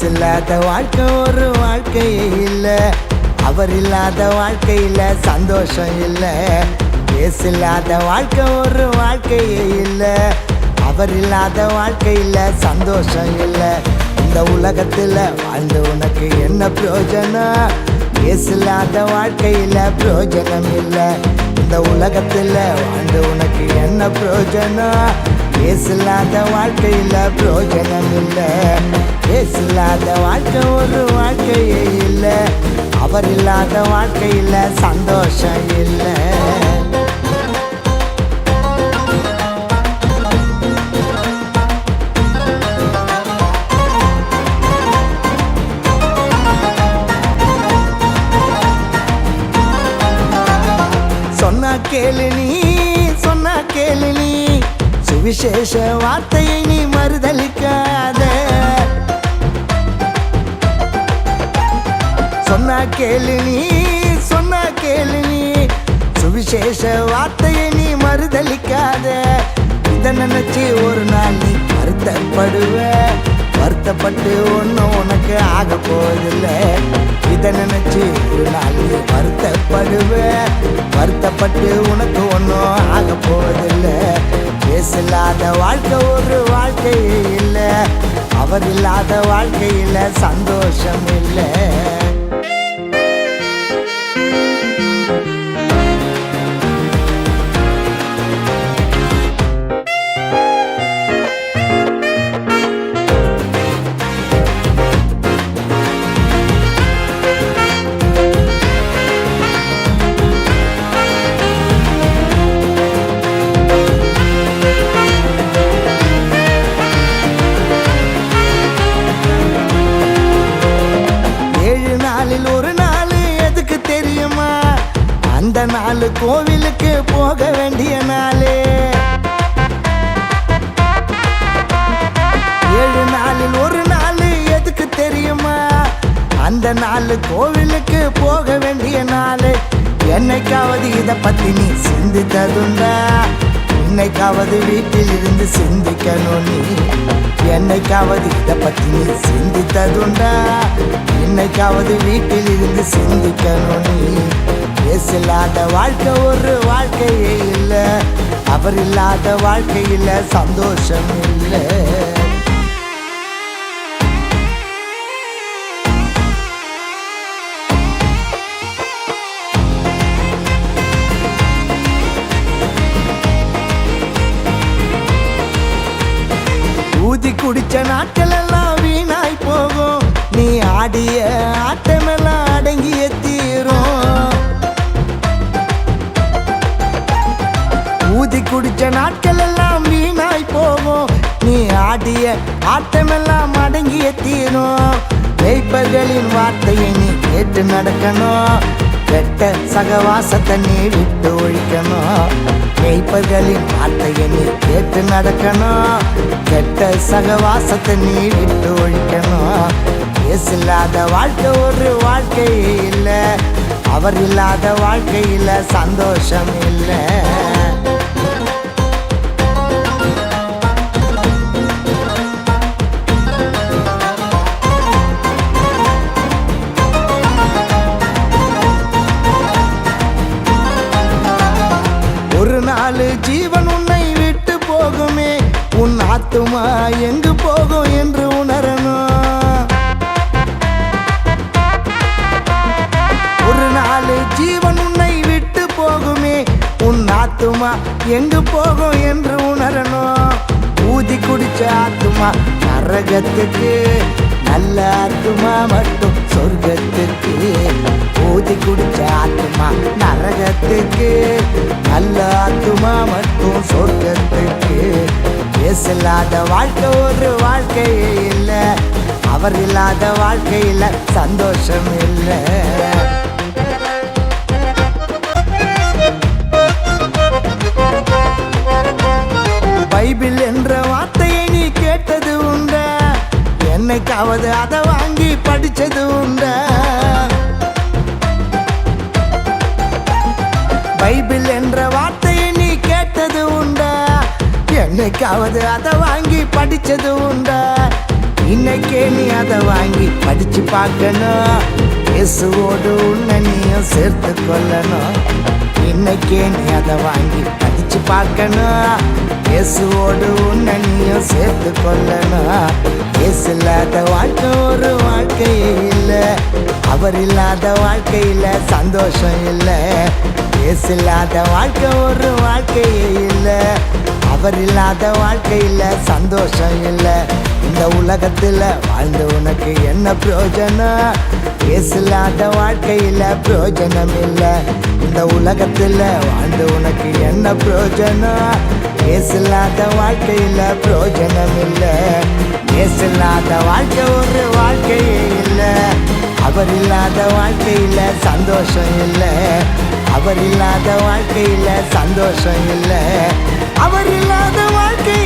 இல்லாத வாழ்க்கை ஒரு வாழ்க்கையே இல்லை. அவர் இல்லாத வாழ்க்கையில் சந்தோஷம் இல்லை. இயேசு இல்லாத வாழ்க்கை ஒரு வாழ்க்கையே இல்லை. அவர் இல்லாத வாழ்க்கையில் சந்தோஷம் இல்லை. இந்த உலகத்தில் வாழ்ந்து உனக்கு என்ன பிரயோஜனம்? இயேசு இல்லாத வாழ்க்கையில் பிரயோஜனம் இல்லை. இந்த உலகத்தில் வாழ்ந்து உனக்கு என்ன பிரயோஜனம்? இயேசு இல்லாத வாழ்க்கையில் பிரயோஜனம் இல்லை. இயேசு இல்லாத வாழ்க்கை ஒரு வாழ்க்கையே இல்லை. அவர் இல்லாத வாழ்க்கையில் சந்தோஷம் இல்லை. சொன்னா கேளு நீ சொன்னா கேளு நீ. சுவிசேஷ வார்த்தையை நீ மறுதளிக்காத சொன்னா கேளு நீ சொன்னா கேளு நீ. சுவிசேஷ வார்த்தையை நீ மறுதளிக்காத இதை நினைச்சு ஒரு நாள் நீ வருத்தப்படுவ. வருத்தப்பட்டு ஒன்றும் உனக்கு ஆக போதில்லை இதை நினைச்சு ஒரு நாள் நீ வருத்தப்படுவ. வருத்தப்பட்டு உனக்கு ஒன்றும் ஆக போவதில்லை அவர் இல்லாத வாழ்க்கையில் சந்தோஷம் இல்லை. அந்த நாள் கோவிலுக்கு போக வேண்டிய நாளே. ஏழு நாளில் ஒரு நாள் எதுக்கு தெரியுமா? அந்த நாள் கோவிலுக்கு போக வேண்டிய நாள். என்னைக்காவது இதை பத்தி நீ சிந்தித்ததுண்டா? இன்னைக்காவது வீட்டில் இருந்து சிந்திக்கணும் நீ. என்னைக்காவது இதை பத்தி நீ சிந்தித்ததுண்டா? என்னைக்காவது வீட்டில் இருந்து சிந்திக்கணும் நீ. இயேசு இல்லாத வாழ்க்கை ஒரு வாழ்க்கையே இல்லை. அவர் இல்லாத வாழ்க்கையில் சந்தோஷம் இல்லை. ஊதி குடிச்ச நாட்கள் எல்லாம் வீணாய் போகும். நீ ஆடிய ஆட்டம் குடிச்ச நாட்கள் எல்லாம் வீணாய் போகும். நீ ஆடிய ஆட்டமெல்லாம் அடங்கிய தீரும். வெய்ப்பகளின் வார்த்தையை நீ கேட்டு நடக்கணும். கெட்ட சகவாசத்தை நீ விட்டு ஒழிக்கணும். மெய்ப்பர்களின் வார்த்தையை நீ கேட்டு நடக்கணும். கெட்ட சகவாசத்தை நீ விட்டு ஒழிக்கணும். இல்லாத வாழ்க்கை ஒரு வாழ்க்கையே இல்லை. அவர் இல்லாத வாழ்க்கையில் சந்தோஷம் இல்லை. ஜீவன் உன்னை விட்டு போகுமே. உன் ஆத்துமா எங்கு போகும் என்று உணரணும். ஒரு நாள் ஜீவன் உன்னை விட்டு போகுமே. உன் ஆத்துமா எங்கு போகும் என்று உணரணும். ஊதி குடிச்ச ஆத்துமா நரகத்துக்கு நல்ல ஆத்துமா மட்டும் சொர்க்கத்துக்கு? ஊதி குடிச்ச ஆத்துமா நரகத்துக்கு? நல்ல ஆத்துமா மட்டும் சொர்க்கத்துக்கு? பேசலாத வாழ்க்கை ஒரு வாழ்க்கையே இல்லை. அவர் இல்லாத வாழ்க்கையில் சந்தோஷம் இல்லை. பைபிள் என்னைக்காவது அதை வாங்கி படிச்சது உண்டா. பைபிள் என்ற வார்த்தையை நீ கேட்டது உண்டா. என்னைக்காவது அதை வாங்கி படிச்சது உண்டா. இன்னைக்கே நீ அதை வாங்கி படிச்சு பார்க்கணும். இயேசுவோடு உன்னை நீயும் சேர்த்து கொள்ளணும். இன்னைக்கே நீ அதை வாங்கி வச்சு பார்க்கணும் இயேசுவோடு உன்னை நீயும் சேர்த்து கொள்ளணும் இயேசு இல்லாத வாழ்க்கை ஒரு வாழ்க்கையே இல்லை. அவர் இல்லாத வாழ்க்கையில் சந்தோஷம் இல்லை. இயேசு இல்லாத வாழ்க்கை ஒரு வாழ்க்கையே இல்லை. அவர் இல்லாத வாழ்க்கையில் சந்தோஷம் இல்லை. இந்த உலகத்துல வாழ்ந்து உனக்கு என்ன பிரயோஜனம்? பேசலாத வாழ்க்கையில் வாழ்க்கையில பிரயோஜனம் இல்லை. இந்த உலகத்துல வாழ்ந்து உனக்கு என்ன பிரயோஜனம்? பேசலாத வாழ்க்கையில் வாழ்க்கையில பிரயோஜனம் இல்லை. பேசலாத வாழ்க்கை ஒரு வாழ்க்கையே இல்லை. அவர் இல்லாத வாழ்க்கையில சந்தோஷம் இல்லை. அவர் இல்லாத வாழ்க்கையில சந்தோஷம் இல்லை. அவர் இல்லாத வாழ்க்கை